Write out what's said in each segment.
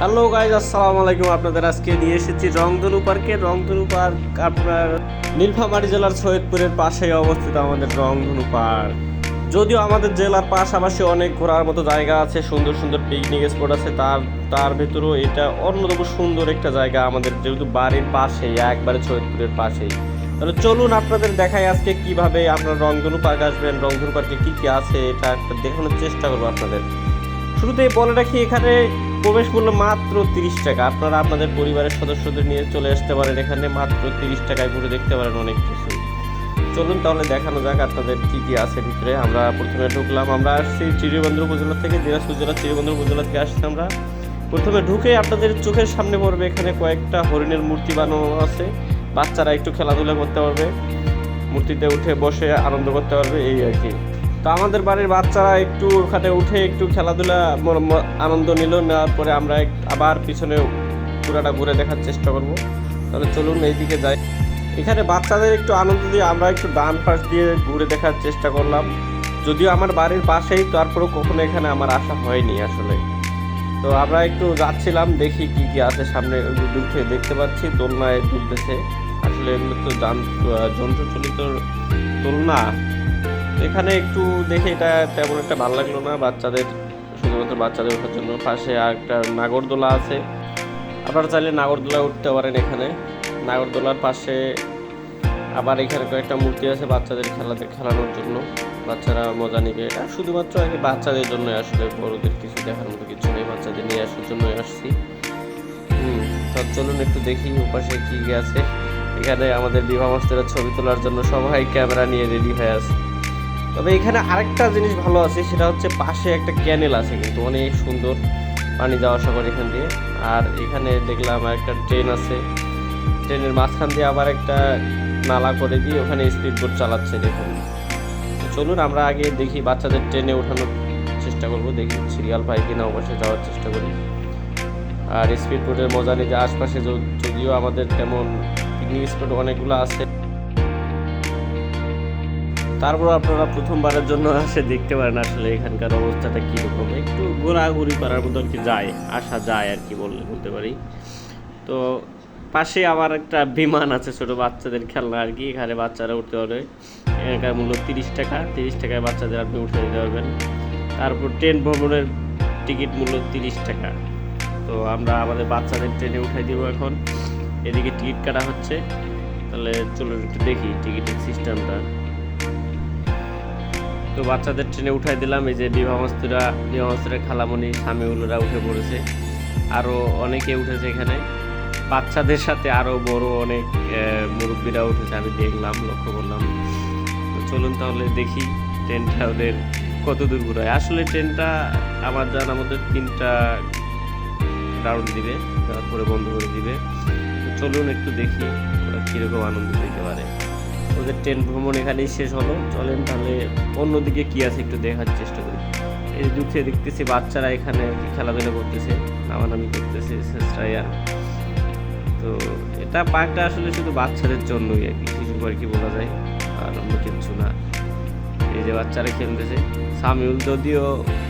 Hello guys, আসসালামু আলাইকুম। আপনাদের আজকে নিয়ে এসেছি রংধনু পার্কে। রংধনু পার্ক আপনার নীলফামারী জেলার সৈয়দপুরের পাশেই অবস্থিত আমাদের রংধনু পার্ক। যদিও আমাদের জেলার পাশাপাশি অনেক ঘোরার মতো জায়গা আছে, সুন্দর সুন্দর পিকনিক স্পট আছে, তার তার ভেতরেও এটা অন্যতম সুন্দর একটা জায়গা আমাদের যেহেতু বাড়ির পাশেই, একবারে সৈয়দপুরের পাশেই। তাহলে চলুন আপনাদের দেখাই আজকে কীভাবে আপনার রংধনু পার্ক আসবেন, রংধনু পার্কে কী কী আছে, এটা একটা দেখানোর চেষ্টা করব আপনাদের। শুরুতেই বলে রাখি এখানে প্রবেশ মূল্য মাত্র তিরিশ টাকা। আপনারা আপনাদের পরিবারের সদস্যদের নিয়ে চলে আসতে পারেন এখানে, মাত্র তিরিশ টাকায় ঘুরে দেখতে পারেন অনেক কিছু। চলুন তাহলে দেখানো যাক আপনাদের কি কি আছে ভিতরে। আমরা প্রথমে ঢুকলাম, আমরা আসছি চিড়িবন্দর উপজেলা থেকে, দিনাজপুর জেলা চিড়িবন্দর উপজেলা থেকে আসছি আমরা। প্রথমে ঢুকে আপনাদের চোখের সামনে পড়বে এখানে কয়েকটা হরিণের মূর্তি বানানো আছে। বাচ্চারা একটু খেলাধুলা করতে পারবে, মূর্তিতে উঠে বসে আনন্দ করতে পারবে, এই আর কি। তো আমাদের বাড়ির বাচ্চারা একটু ওখানে উঠে একটু খেলাধুলা আনন্দ নিল, নেওয়ার পরে আমরা আবার পিছনে পুরাটা ঘুরে দেখার চেষ্টা করব। তাহলে চলুন এইদিকে যাই। এখানে বাচ্চাদের একটু আনন্দ দিয়ে আমরা একটু ডান পাশ দিয়ে ঘুরে দেখার চেষ্টা করলাম। যদিও আমার বাড়ির পাশেই, তারপরেও কখনো এখানে আমার আসা হয়নি আসলে। তো আমরা একটু যাচ্ছিলাম, দেখি কি কি আছে সামনে থেকে দেখতে পাচ্ছি, দোলনায় দুলতেছে আসলে এগুলো তো যান- যন্ত্রচালিত দোলনা। এখানে একটু দেখে এটা তেমন একটা ভালো লাগল না বাচ্চাদের, শুধুমাত্র বাচ্চাদের ওঠার জন্য। পাশে আর একটা নাগরদোলা আছে। আপনারা চাইলে নাগরদোলা উঠতে পারেন এখানে। নাগরদোলার পাশে আবার এখানে কয়েকটা মূর্তি আছে বাচ্চাদের খেলাতে খেলানোর জন্য। বাচ্চারা মজা নিবে। এটা শুধুমাত্র আগে বাচ্চাদের জন্য আসলে, বড়দের কিছু দেখার মতো কিছু নেই। বাচ্চাদের নিয়ে আসার জন্য আসছি। হুম, তো চলুন একটু দেখি ওপাশে কি কি আছে। এখানে আমাদের বিবাহ মাস্টারের ছবি তোলার জন্য সবাই ক্যামেরা নিয়ে রেডি হয়ে আছে। তবে এখানে আরেকটা জিনিস ভালো আছে, সেটা হচ্ছে পাশে একটা ক্যানেল আছে কিন্তু অনেক সুন্দর পানি যাওয়া আসা করে এখান দিয়ে। আর এখানে দেখলাম একটা ট্রেন আছে, ট্রেনের মাঝখান দিয়ে আবার একটা নালা করে দিয়ে ওখানে স্পিড বোট চালাচ্ছে দেখুন। চলুন, আমরা আগে দেখি বাচ্চাদের ট্রেনে ওঠানোর চেষ্টা করব, দেখি সিরিয়াল পাই কিনা, অবশ্যই যাওয়ার চেষ্টা করি। আর স্পিড বোটের মজা নিতে আশপাশে যদিও আমাদের তেমন পিকনিক স্পট অনেকগুলো আছে। তারপর আপনারা প্রথমবারের জন্য আসে দেখতে পারেন আসলে এখানকার অবস্থাটা কীরকম। একটু ঘোরাঘুরি করার মতো আর কি যায়, আসা যায় আর কি বললে, বলতে পারি। তো পাশে আবার একটা বিমান আছে ছোট বাচ্চাদের খেলনা আর কি, এখানে বাচ্চারা উঠতে পারবে। এখানকার মূল্য তিরিশ টাকা, তিরিশ টাকায় বাচ্চাদের আপনি উঠে দিতে পারবেন। তারপর ট্রেন ভ্রমণের টিকিট মূল্য তিরিশ টাকা। তো আমরা আমাদের বাচ্চাদের ট্রেনে উঠাই দিব এখন। এদিকে টিকিট কাটা হচ্ছে। তাহলে চলুন একটু দেখি টিকিটের সিস্টেমটা। তো বাচ্চাদের ট্রেনে উঠাই দিলাম। এই যে বিবাহস্তুরা বিবাহস্তুরা খালামণি স্বামীগুলোরা উঠে পড়েছে। আরও অনেকে উঠেছে এখানে। বাচ্চাদের সাথে আরও বড় অনেক মুরব্বীরা উঠেছে, আমি দেখলাম, লক্ষ্য করলাম। তো চলুন তাহলে দেখি ট্রেনটা ওদের কত দূর ঘুরায় আসলে ট্রেনটা আমার জানার মধ্যে তিনটা রাউন্ড দিবে, তারপরে বন্ধ করে দিবে। চলুন একটু দেখি ওরা কীরকম আনন্দ দিতে পারে। ওদের ট্রেন ভ্রমণ এখানেই শেষ হলো। চলেন তাহলে অন্যদিকে কি আছে একটু দেখার চেষ্টা করি। এই দুঃখে দেখতেছি বাচ্চারা এখানে আর কি খেলাধুলা করতেছে, নামানামি করতেছে শেষরাইয়া তো এটা পার্কটা আসলে শুধু বাচ্চাদের জন্যই আর কি শিশু পার্ক কি বলা যায়, আর অন্য কিচ্ছু না। এই যে বাচ্চারা খেলতেছে। সামিউল, যদিও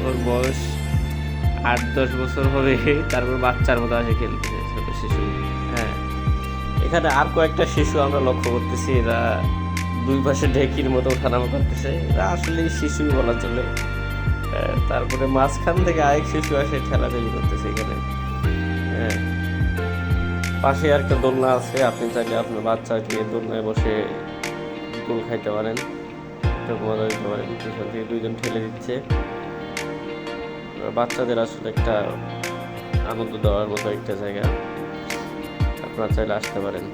ওর বয়স আট দশ বছর হবে, তারপর বাচ্চার মতো আসে খেলতেছে, ছোট শিশু। এখানে আর কয়েকটা শিশু আমরা লক্ষ্য করতেছি, এরা দুই পাশে ঢেকির মতো ওঠানামা করতেছে। এরা আসলে শিশুই বলা চলে। তারপরে মাঝখান থেকে আরেক শিশু আসে, ঠেলাঠেলি করতেছে এখানে। পাশে একটা দোলনা আছে, আপনি চাইলে আপনার বাচ্চাকে দোলনায় বসে দোল খাইতে পারেন মজা দিতে পারেন, পিছন থেকে দুইজন ঠেলে দিচ্ছে। বাচ্চাদের আসলে একটা আনন্দ দেওয়ার মতো একটা জায়গা। আপনারা চাইলে আসতে পারেন।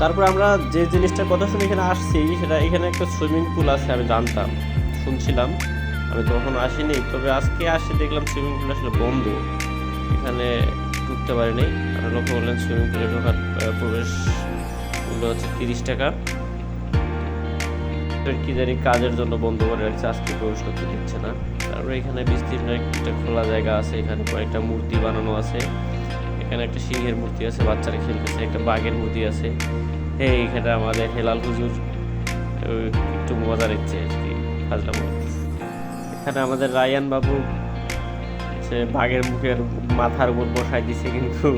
তারপর আমরা যে জিনিসটার কথা শুনে এখানে আসছি, সেটা এখানে একটা সুইমিং পুল আছে, আমি জানতাম, শুনছিলাম। আমি তখন আসিনি, তবে আজকে আসে দেখলাম সুইমিং পুল আসলে বন্ধ। এখানে ঢুকতে পারিনি। আর লক্ষ্য করলেন সুইমিং পুলে ঢোকার প্রবেশ মূল্য হচ্ছে তিরিশ টাকা। কি জানি কাজের জন্য বন্ধ করে রাখছে, আজকে প্রবেশ করতে দিচ্ছে না। তারপরে এখানে বিস্তীর্ণ একটা খোলা জায়গা আছে, এখানে কয়েকটা মূর্তি বানানো আছে। এখানে একটা সিংহের মূর্তি আছে, বাচ্চারা খেলতেছে, একটা বাঘের মূর্তি আছে। এই এখানে আমাদের হেলাল হুজুর একটু মজা নিচ্ছে আর কি এখানে আমাদের রায়ান বাবু সে বাঘের মুখের মাথার উপর বসাই দিছে কিন্তু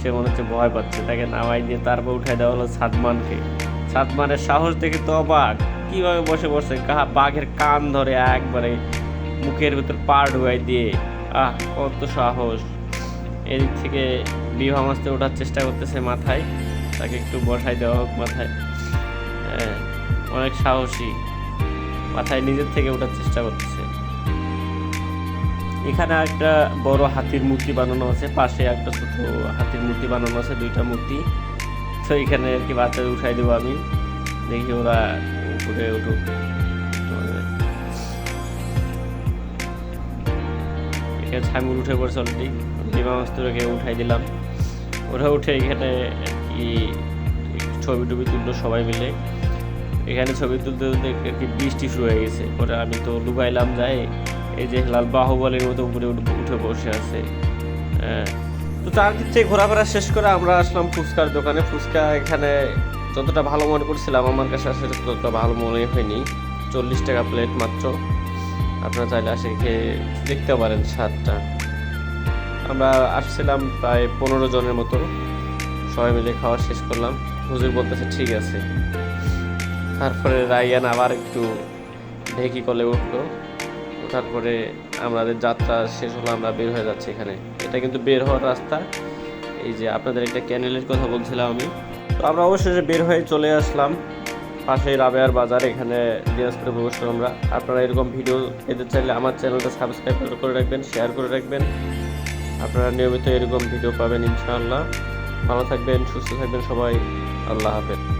সে মনে হচ্ছে ভয় পাচ্ছে। তাকে নামাই দিয়ে তারপর উঠাই দেওয়া হলো সাদমানকে। সাদমানের সাহস দেখে তো অবাক। কীভাবে বসে বসে কাহা বাঘের কান ধরে একবারে মুখের ভিতর পা ঢুকাই দিয়ে। আহ কত সাহস। এদিক থেকে বিবাহ মাসতে ওঠার চেষ্টা করতেছে মাথায়। তাকে একটু বসাই দেওয়া হোক মাথায়। হ্যাঁ, অনেক সাহসী। মাথায় নিজের থেকে ওঠার চেষ্টা করতেছে। এখানে একটা বড় হাতির মূর্তি বানানো আছে, পাশে একটা ছোট হাতির মূর্তি বানানো আছে, দুইটা মূর্তি। তো এখানে আর কি বাচ্চাদের উঠাই দেবো আমি। দেখি ওরা উপরে উঠুক। এখানে ছামুর উঠে পড়ছে অলরেডি বিমা মাস্তুরকে উঠাই দিলাম। ওরা উঠে এখানে কি ছবি টবি তুললো সবাই মিলে। এখানে ছবি তুলতে তুলতে কি বৃষ্টি শুরু হয়ে গেছে। পরে আমি তো লুকাইলাম যাই এই যে লাল বাহুবলের মতো উপরে উঠে বসে আছে। হ্যাঁ। তো চারদিক থেকে ঘোরাফেরা শেষ করে আমরা আসলাম ফুচকার দোকানে। ফুচকা এখানে যতটা ভালো মনে করছিলাম, আমার কাছে আসলে ততটা ভালো মনে হয়নি। চল্লিশ টাকা প্লেট মাত্র। আপনারা চাইলে আসে খেয়ে দেখতে পারেন স্বাদটা। আমরা আসছিলাম প্রায় পনেরো জনের মতো। সবাই মিলে খাওয়া শেষ করলাম। হুজুর বলতেছে, ঠিক আছে। তারপরে রাইয়ান আবার একটু ঢেকি কলে উঠল। ওঠার পরে আমাদের যাত্রা শেষ হলো, আমরা বের হয়ে যাচ্ছি এখানে। এটা কিন্তু বের হওয়ার রাস্তা। এই যে আপনাদের একটা ক্যানেলের কথা বলছিলাম আমি। তো আমরা অবশেষে বের হয়ে চলে আসলাম পাশেই রাবেয়ার বাজার, এখানে দিনাজপুরে প্রবেশ আমরা। আপনারা এরকম ভিডিও পেতে চাইলে আমার চ্যানেলটা সাবস্ক্রাইব করে রাখবেন শেয়ার করে রাখবেন। আপনারা নিয়মিত এরকম ভিডিও পাবেন ইনশাআল্লাহ। ভালো থাকবেন, সুস্থ থাকবেন সবাই। আল্লাহ হাফেজ।